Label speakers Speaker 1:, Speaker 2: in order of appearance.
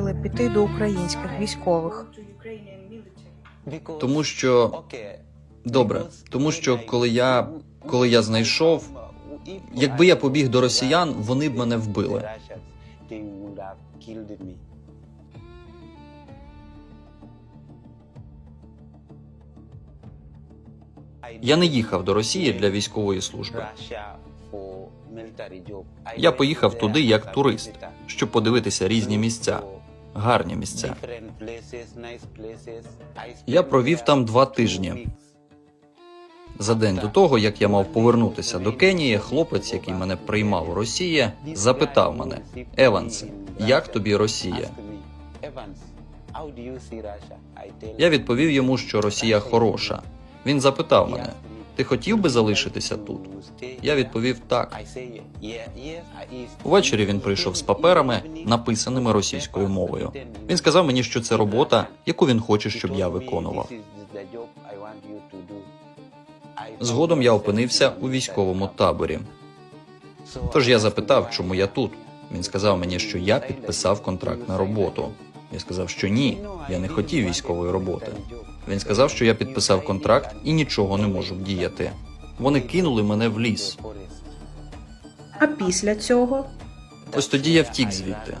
Speaker 1: вирішили піти до українських військових?
Speaker 2: Тому що добре, тому що коли я коли я знайшов, якби я побіг до росіян, вони б мене вбили. Я не їхав до Росії для військової служби.
Speaker 3: Я поїхав туди як турист, щоб подивитися різні місця,
Speaker 2: гарні місця.
Speaker 3: Я провів там два тижні.
Speaker 2: За день до того, як я мав повернутися до Кенії, хлопець, який мене приймав у Росії, запитав мене: Еванс, як тобі Росія? Я відповів йому, що Росія хороша. Він запитав мене: Ти хотів би залишитися тут? Я відповів так. Увечері він прийшов з паперами, написаними російською мовою. Він сказав мені, що це робота, яку він хоче, щоб я виконував. Згодом я опинився у військовому таборі. Тож я запитав, чому я тут. Він сказав мені, що я підписав контракт на роботу. Я сказав, що ні, я не хотів військової роботи. Він сказав, що я підписав контракт і нічого не можу вдіяти. Вони кинули мене в ліс.
Speaker 1: А після цього
Speaker 2: Ось тоді я втік звідти.